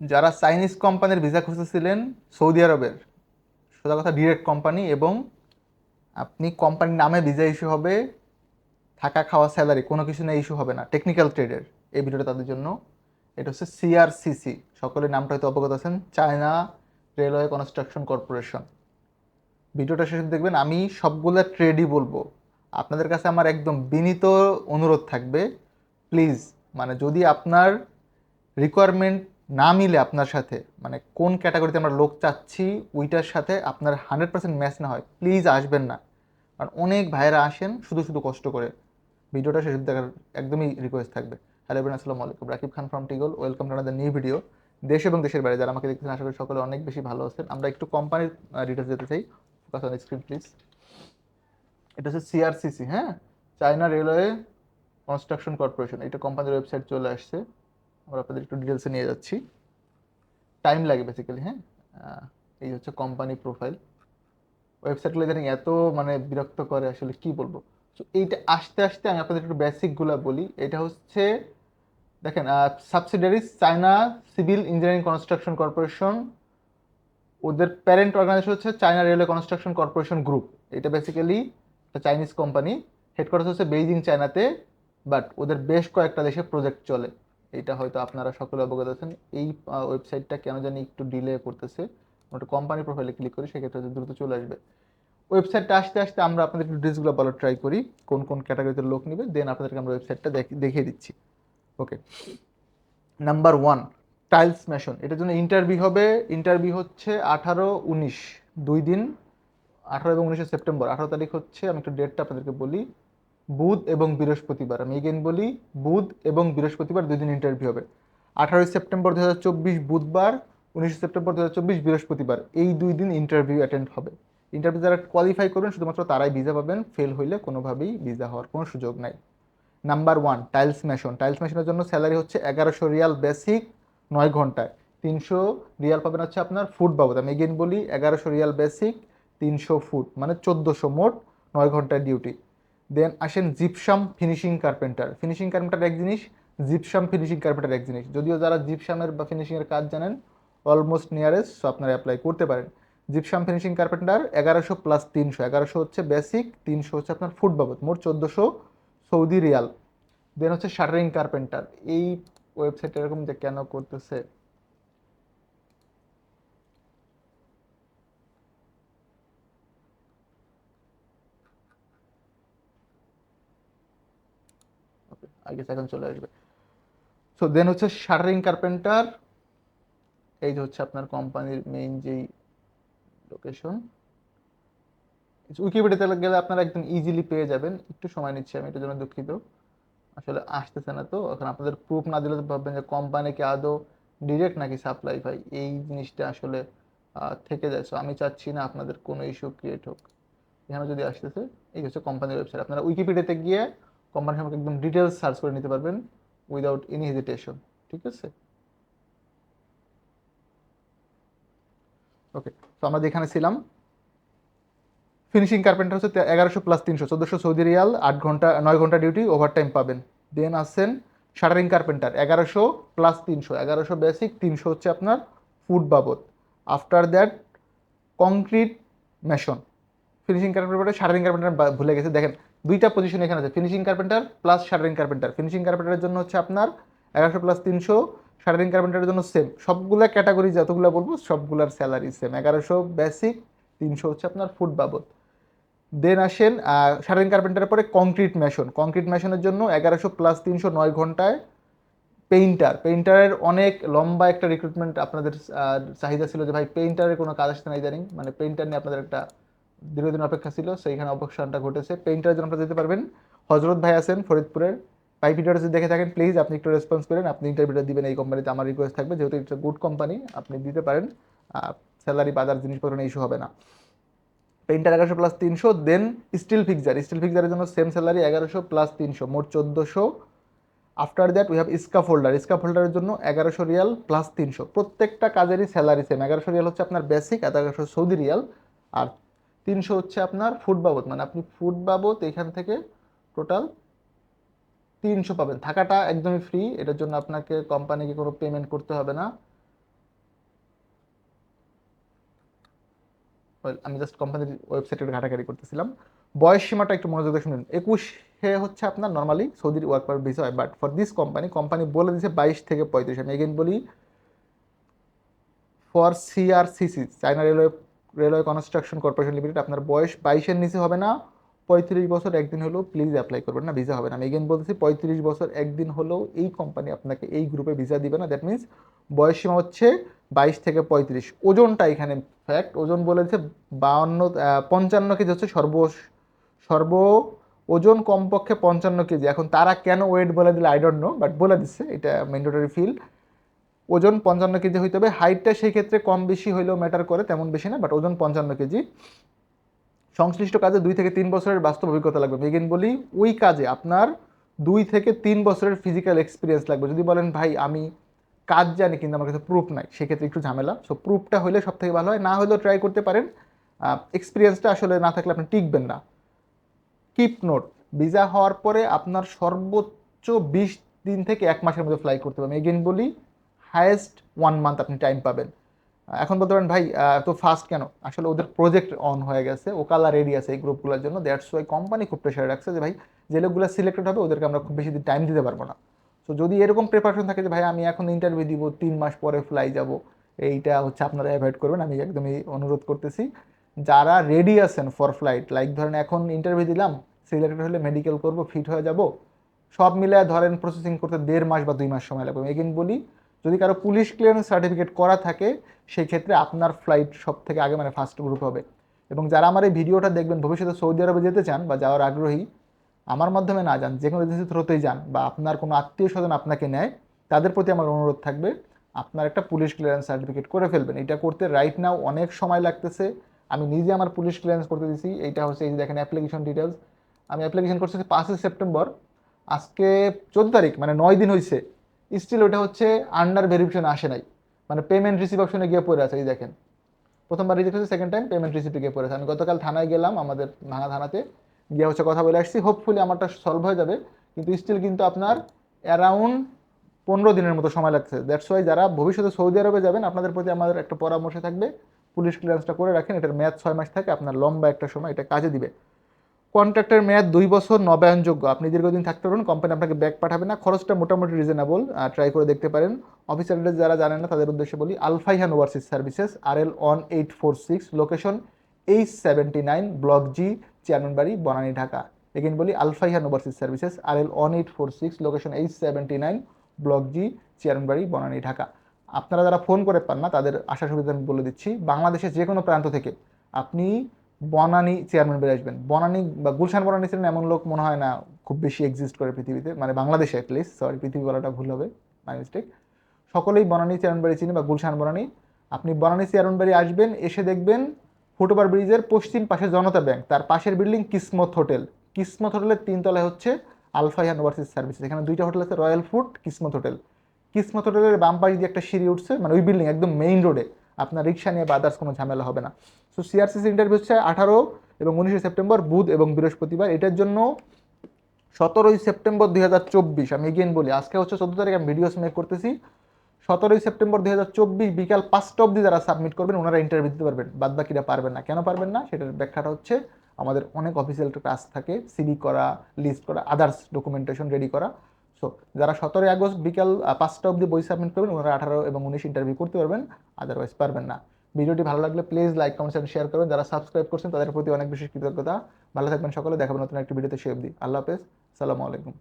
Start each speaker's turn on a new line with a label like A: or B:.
A: যারা চাইনিজ কোম্পানির visa খুঁজতেছিলেন Saudi আরবের, সোজা কথা ডিরেক্ট কোম্পানি এবং আপনি কোম্পানির নামে ভিসা ইস্যু হবে, থাকা খাওয়া স্যালারি কোনো কিছু নিয়ে ইস্যু হবে না টেকনিক্যাল ট্রেডের এই ভিডিওটা তাদের জন্য। এটা হচ্ছে সিআরসিসি সকলের নামটা হয়তো অবগত আছেন, চায়না রেলওয়ে কনস্ট্রাকশন কর্পোরেশন ভিডিওটা শেষে দেখবেন, আমি সবগুলো ট্রেডই বলব। আপনাদের কাছে আমার একদম বিনীত অনুরোধ থাকবে প্লিজ মানে যদি আপনার রিকোয়ারমেন্ট না মিলে আপনার সাথে মানে কোন ক্যাটাগরিতে আমরা লোক চাচ্ছি, ওইটার সাথে আপনার হান্ড্রেড পার্সেন্ট ম্যাচ না হয় প্লিজ আসবেন না। কারণ অনেক ভাইয়েরা আসেন শুধু শুধু কষ্ট করে। ভিডিওটা শেষ দেখার একদমই রিকোয়েস্ট থাকবে। হ্যালো এভরিন আসসালামু আলাইকুম। Rakib Khan from টিগল welcome to another new video দেশ এবং দেশের বাইরে যারা আমাকে দেখতেছেন, আশা করি সকলে অনেক বেশি ভালো আছেন। আমরা একটু কোম্পানির ডিটেলস যেতে চাই। ফোকাস অন স্ক্রিন প্লিজ এটা হচ্ছে সিআরসিসি হ্যাঁ? চায়না রেলওয়ে কনস্ট্রাকশন কর্পোরেশন এটা কোম্পানির ওয়েবসাইট চলে আসছে। আমরা আপনাদের একটু ডিটেলসে নিয়ে যাচ্ছি। টাইম লাগে বেসিক্যালি হ্যাঁ? এই হচ্ছে কোম্পানি প্রোফাইল ওয়েবসাইটগুলো ইদানিং এত মানে বিরক্ত করে আসলে কি বলব? তো এইটা আসতে আসতে আমি আপনাদের একটু বেসিকগুলো বলি। এটা হচ্ছে, দেখেন subsidiaries China Civil Engineering Construction Corporation ওদের প্যারেন্ট অর্গানাইজেশন হচ্ছে China Railway Construction Corporation Group এটা বেসিক্যালি একটা চাইনিজ কোম্পানি হেডকোয়ার্টার হচ্ছে বেইজিং চায়নাতে বাট ওদের বেশ কয়েকটা দেশে প্রজেক্ট চলে। এটা হয়তো আপনারা সকলে অবগত আছেন। এই ওয়েবসাইটটা কেন জানি একটু ডিলে করতেছে। ওটা কোম্পানি প্রোফাইলে ক্লিক করি সেক্ষেত্রে দ্রুত চলে আসবে। ওয়েবসাইটটা আসতে আসতে আমরা আপনাদের একটু ডিটেলসগুলো বলার ট্রাই করি, কোন কোন ক্যাটাগরিতে লোক নেবে দেন আপনাদেরকে আমরা ওয়েবসাইটটা দেখিয়ে দিচ্ছি। Okay number one tiles mason এটার জন্য ইন্টারভিউ হবে ইন্টারভিউ হচ্ছে আঠারো উনিশ, দুই দিন, আঠারো এবং উনিশে সেপ্টেম্বর। আঠারো তারিখ হচ্ছে, আমি একটু ডেটটা আপনাদেরকে বলি। বুধ এবং বৃহস্পতিবার। আমি এগেন বলি, বুধ এবং বৃহস্পতিবার দুই দিন ইন্টারভিউ হবে। আঠারোই সেপ্টেম্বর দু হাজার চব্বিশ বুধবার, উনিশে সেপ্টেম্বর দু হাজার চব্বিশ বৃহস্পতিবার। এই দুই দিন ইন্টারভিউ অ্যাটেন্ড হবে। ইন্টারভিউ যারা কোয়ালিফাই করবেন, শুধুমাত্র তারাই ভিসা পাবেন ফেল হইলে কোনোভাবেই ভিসা হওয়ার কোনো সুযোগ নাই। Number one tiles mason tiles মেশনের জন্য স্যালারি হচ্ছে এগারোশো রিয়াল বেসিক নয় ঘন্টায়। তিনশো রিয়াল পাবেন হচ্ছে আপনার ফুট বাবদ। আমি এগেন বলি, এগারোশো রিয়াল বেসিক তিনশো ফুট মানে চোদ্দোশো মোট নয় ঘন্টায় ডিউটি দেন আসেন gypsum finishing carpenter finishing carpenter এক জিনিস জিপসাম ফিনিশিং কার্পেন্টার এক জিনিস। যদিও যারা জিপসামের বা ফিনিশিংয়ের কাজ জানেন অলমোস্ট নিয়ারেস্ট সো আপনারা অ্যাপ্লাই করতে পারেন। জিপসাম ফিনিশিং কার্পেন্টার এগারোশো প্লাস তিনশো। এগারোশো হচ্ছে বেসিক তিনশো হচ্ছে আপনার ফুট বাবদ। মোট চোদ্দোশো সৌদি রিয়াল। দেন হচ্ছে শাটারিং কার্পেন্টার এই ওয়েবসাইট এরকম যে কেন করতেছে আই এখন চলে আসবে। সো দেন হচ্ছে শাটারিং কার্পেন্টার, এই যে হচ্ছে আপনার কোম্পানির মেইন যেই লোকেশন উইকিপিডিয়াতে গেলে আপনারা একদম ইজিলি পেয়ে যাবেন। একটু সময় নিচ্ছি আমি, এটার জন্য দুঃখিত। আসলে আসতেছে না তো, এখন আপনাদের প্রুফ না দিলে তো ভাববেন যে কোম্পানি কি আদৌ ডিরেক্ট নাকি সাপ্লাই ভাই, এই জিনিসটা আসলে থেকে যায়। সো আমি চাচ্ছি না আপনাদের কোনো ইস্যু ক্রিয়েট হোক। এখানে যদি আসতেছে, এই হচ্ছে কোম্পানির ওয়েবসাইট আপনারা উইকিপিডিয়াতে গিয়ে কোম্পানি সম্পর্কে একদম ডিটেলস সার্চ করে নিতে পারবেন উইদাউট এনি হেজিটেশন ঠিক আছে? ওকে তো আমরা যেখানে ছিলাম ফিনিশিং কার্পেন্টার হচ্ছে এগারোশো প্লাস তিনশো, চোদ্দোশো সৌদি রিয়াল, আট ঘণ্টা, নয় ঘণ্টা ডিউটি ওভার টাইম পাবেন। দেন আসছেন শাটারিং কার্পেন্টার এগারোশো প্লাস তিনশো, এগারোশো বেসিক তিনশো হচ্ছে আপনার ফুড বাবদ। After that concrete mason finishing carpenter shuttering carpenter ভুলে গেছে, দেখেন দুইটা পজিশন এখানে আছে finishing carpenter plus shuttering carpenter finishing কার্পেন্টারের জন্য হচ্ছে আপনার এগারোশো প্লাস তিনশো শাটারিং কার্পেন্টারের জন্য সেম সবগুলা ক্যাটাগরি যতগুলো বলব, সবগুলার স্যালারি সেম এগারোশো বেসিক তিনশো হচ্ছে আপনার ফুড বাবদ। দেন আসেন শাটারিং কার্পেন্টারের পরে কংক্রিট মেশন কংক্রিট মেশনের জন্য এগারোশো প্লাস তিনশো নয় ঘন্টায় পেইন্টার পেইন্টারের অনেক লম্বা একটা রিক্রুটমেন্ট আপনাদের চাহিদা ছিল যে ভাই পেইন্টারের কোনো কাজ আসতে না ইদানিং মানে পেইন্টার নিয়ে আপনাদের একটা দীর্ঘদিন অপেক্ষা ছিল, সেইখানে অবসানটা ঘটেছে। পেইন্টারের জন্য আপনারা যেতে পারবেন। হজরত ভাই আছেন ফরিদপুরের। ভাই ভিডিওটা যদি দেখে থাকেন প্লিজ আপনি একটু রেসপন্স করেন। আপনি ইন্টারভিউটা দিবেন, এই কোম্পানিতে আমার রিকোয়েস্ট থাকবে। যেহেতু এটা গুড কোম্পানি আপনি দিতে পারেন। স্যালারি বাজার, জিনিসপত্র নিয়ে ইস্যু হবে না। পেইন্টার এগারোশো প্লাস তিনশো দেন স্টিল ফিক্সার স্টিল ফিক্সারের জন্য সেম স্যালারি এগারোশো প্লাস তিনশো, মোট চোদ্দোশো। After that we have scaffolder scarf হোল্ডারের জন্য এগারোশো রিয়াল প্লাস তিনশো। প্রত্যেকটা কাজেরই স্যালারি সেম এগারোশো রিয়াল হচ্ছে আপনার বেসিক এগারোশো সৌদি রিয়াল। আর তিনশো হচ্ছে আপনার ফুট বাবদ মানে আপনি ফুট বাবদ এখান থেকে টোটাল তিনশো পাবেন। থাকাটা একদমই ফ্রি এটার জন্য আপনাকে কোম্পানিকে কোনো পেমেন্ট করতে হবে না। আমি জাস্ট কোম্পানির ওয়েবসাইটে ঘাটাঘাটি করতেছিলাম। বয়স সীমাটা একটু মনোযোগ শুনুন। একুশে হচ্ছে আপনার নর্মালি সৌদির ওয়ার্ক পার ভিসা হয় but for this company company বলে দিছে বাইশ থেকে পঁয়ত্রিশ। আমি এগেন বলি for CRCC China Railway Railway Construction Corporation Limited আপনার বয়স বাইশের নিচে হবে না, পঁয়ত্রিশ বছর একদিন হলেও প্লিজ অ্যাপ্লাই করবেন না ভিসা হবে না। আমি এগেন বলতেছি, পঁয়ত্রিশ বছর একদিন হলেও এই কোম্পানি আপনাকে এই গ্রুপে ভিসা দিবে না। দ্যাট মিনস বয়স সীমা হচ্ছে বাইশ থেকে পঁয়ত্রিশ। ওজনটা এখানে ফ্যাক্ট ওজন বলেছে বাউন্ন পঞ্চান্ন কেজি হচ্ছে সর্ব সর্ব ওজন কমপক্ষে পঞ্চান্ন কেজি। এখন তারা কেন ওয়েট বলে দিলে আই ডোন্ট নো বাট বলে দিচ্ছে, এটা ম্যান্ডেটরি ফিল ওজন পঞ্চান্ন কেজি হইতে হবে। হাইটটা সেই ক্ষেত্রে কম বেশি হইলেও ম্যাটার করে, তেমন বেশি না বাট ওজন পঞ্চান্ন কেজি। সংশ্লিষ্ট কাজে দুই থেকে তিন বছরের বাস্তব অভিজ্ঞতা লাগবে। মেগেন বলি, ওই কাজে আপনার দুই থেকে তিন বছরের ফিজিক্যাল এক্সপিরিয়েন্স লাগবে। যদি বলেন, ভাই, আমি কাজ জানি, কিন্তু আমার কাছে প্রুফ নাই, সেক্ষেত্রে একটু ঝামেলা। সো প্রুফটা হলে সব থেকে ভালো হয়। না হলেও ট্রাই করতে পারেন। এক্সপিরিয়েন্সটা আসলে না থাকলে আপনি টিকবেন না। কিপ নোট ভিসা হওয়ার পরে আপনার সর্বোচ্চ বিশ দিন থেকে এক মাসের মধ্যে ফ্লাই করতে পারবেন এগেন বলি হায়েস্ট ওয়ান মান্থ আপনি টাইম পাবেন। এখন বলতে পারেন, ভাই এত ফাস্ট কেন? আসলে ওদের প্রজেক্ট অন হয়ে গেছে ওকালা রেডি আছে এই গ্রুপগুলোর জন্য দ্যাটস ওয়াই কোম্পানি খুব প্রেশার রাখছে যে, ভাই, যে লোকগুলো সিলেক্টেড হবে, ওদেরকে আমরা খুব বেশি টাইম দিতে পারব না। তো যদি এরকম প্রিপারেশন থাকে যে, ভাই, আমি এখন ইন্টারভিউ দিব, তিন মাস পরে ফ্লাই যাব, এইটা হচ্ছে আপনারা অ্যাভয়েড করবেন, আমি একদমই অনুরোধ করতেছি। যারা রেডি আছেন ফর ফ্লাইট লাইক ধরেন এখন ইন্টারভিউ দিলাম সিলেক্টেড হলে মেডিকেল করব ফিট হয়ে যাব, সব মিলে ধরেন প্রসেসিং করতে দেড় মাস বা দুই মাস সময় লাগবে। এগেন বলি যদি কারও পুলিশ ক্লিয়ারেন্স সার্টিফিকেট করা থাকে, সেই ক্ষেত্রে আপনার ফ্লাইট সব থেকে আগে মানে ফার্স্ট গ্রুপ হবে। এবং যারা আমার এই ভিডিওটা দেখবেন, ভবিষ্যতে সৌদি আরবে যেতে চান বা যাওয়ার আগ্রহী, আমার মাধ্যমে না যান যে কোনো এজেন্সি থ্রোতেই যান বা আপনার কোনো আত্মীয় স্বজন আপনাকে নেয়, তাদের প্রতি আমার অনুরোধ থাকবে, আপনার একটা পুলিশ ক্লিয়ারেন্স সার্টিফিকেট করে ফেলবেন। এটা করতে রাইট নাও অনেক সময় লাগতেছে। আমি নিজে আমার পুলিশ ক্লিয়ারেন্স করতে দিছি। এইটা হচ্ছে এই যে দেখেন অ্যাপ্লিকেশন ডিটেলস আমি অ্যাপ্লিকেশন করছি পাঁচই সেপ্টেম্বর। আজকে চোদ্দ তারিখ মানে নয় দিন হয়েছে স্টিল ওটা হচ্ছে আন্ডার ভেরিফিকেশন আসে নাই। মানে পেমেন্ট রিসিভ অপশনে গিয়ে পড়ে আছে, এই দেখেন। প্রথমবার রিজেক্ট হচ্ছে সেকেন্ড টাইম পেমেন্ট রিসিপ্টে গিয়ে পড়েছে আমি গতকাল থানায় গেলাম, আমাদের ভাঙা থানাতে গিয়ে হচ্ছে কথা বলে আসছি। হোপফুলি আমারটা সলভ হয়ে যাবে, কিন্তু স্টিল কিন্তু আপনার অ্যারাউন্ড পনেরো দিনের মতো সময় লাগছে। দ্যাটস ওয়াই যারা ভবিষ্যতে সৌদি আরবে যাবেন, আপনাদের প্রতি আমাদের একটা পরামর্শ থাকবে। পুলিশ ক্লিয়ারেন্সটা করে রাখেন, এটার মেয়াদ ছয় মাস থাকে, আপনার লম্বা একটা সময় এটা কাজে দিবে। কন্ট্রাক্টের মেয়াদ দুই বছর নবায়নযোগ্য। আপনি দীর্ঘদিন থাকতে পারবেন কোম্পানি আপনাকে ব্যাক পাঠাবে না। খরচটা মোটামুটি রিজনেবল ট্রাই করে দেখতে পারেন। অফিসারদের যারা জানেন না, তাদের উদ্দেশ্যে বলি Alfaihan Overseas Services R L one eight four six location H seventy nine block G chairman বাড়ি বনানী ঢাকা এগেন বলি Alfaihan Overseas Services R L one eight four six location H seventy nine block G chairman বাড়ি বনানী ঢাকা আপনারা যারা phone করে পান না, তাদের আশা সুবিধা আমি বলে দিচ্ছি, বাংলাদেশের যে কোনো প্রান্ত থেকে আপনি বনানী চেয়ারম্যান বেড়ে আসবেন। বনানী বা গুলশান বনানী ছিলেন এমন লোক মনে হয় না খুব বেশি এক্সিস্ট করে পৃথিবীতে মানে বাংলাদেশে অ্যাটলিস্ট সরি পৃথিবী বলাটা ভুল হবে মাই মিস্টেক সকলেই বনানী চেয়ারম্যান বাড়ি চিনি বা গুলশান বনানী। আপনি বনানী চেয়ারম্যান বাড়ি আসবেন, এসে দেখবেন ফুটওভার ব্রিজের পশ্চিম পাশে জনতা ব্যাংক, তার পাশের বিল্ডিং কিসমত হোটেল। কিসমত হোটেলের তিনতলায় হচ্ছে আলফাইহান ওভারসিজ সার্ভিসেস এখানে দুইটা হোটেল আছে, royal food, Kismat hotel. Kismat হোটেলের বাম পাশ দিয়ে একটা সিঁড়ি উঠছে মানে ওই বিল্ডিং, একদম মেইন রোডে আপনার রিক্সা নিয়ে বা আদার্স কোনো ঝামেলা হবে না। সো সিআরসিসি ইন্টারভিউ হচ্ছে আঠারো এবং উনিশে সেপ্টেম্বর, বুধ এবং বৃহস্পতিবার। এটার জন্য সতেরোই সেপ্টেম্বর দুই হাজার চব্বিশ, আমি এগেন বলি, আজকে হচ্ছে চোদ্দ তারিখ আমি ভিডিওস মেক করতেছি। সতেরোই সেপ্টেম্বর দুই হাজার চব্বিশ বিকাল পাঁচটা অবধি যারা সাবমিট করবেন, ওনারা ইন্টারভিউ দিতে পারবেন। বাদ বাকিরা পারবেন না। কেন পারবেন না? সেটার ব্যাখ্যাটা হচ্ছে আমাদের অনেক অফিসিয়াল কাজ থাকে সিডি করা লিস্ট করা আদার্স ডকুমেন্টেশন রেডি করা। সো যারা সতেরোই আগস্ট বিকাল পাঁচটা অবধি বই সাবমিট করবেন, ওনারা আঠারো এবং উনিশ ইন্টারভিউ করতে পারবেন আদারওয়াইজ পারবেন না। ভিডিওটি ভালো লাগলে please like comments and share করবেন। যারা সাবস্ক্রাইব করছেন, তাদের প্রতি অনেক বেশি কৃতজ্ঞতা। ভালো থাকবেন সকলে দেখাবেন নতুন একটি ভিডিওতে সে অবধি। আল্লাহ হাফেজ। সালামু আলাইকুম।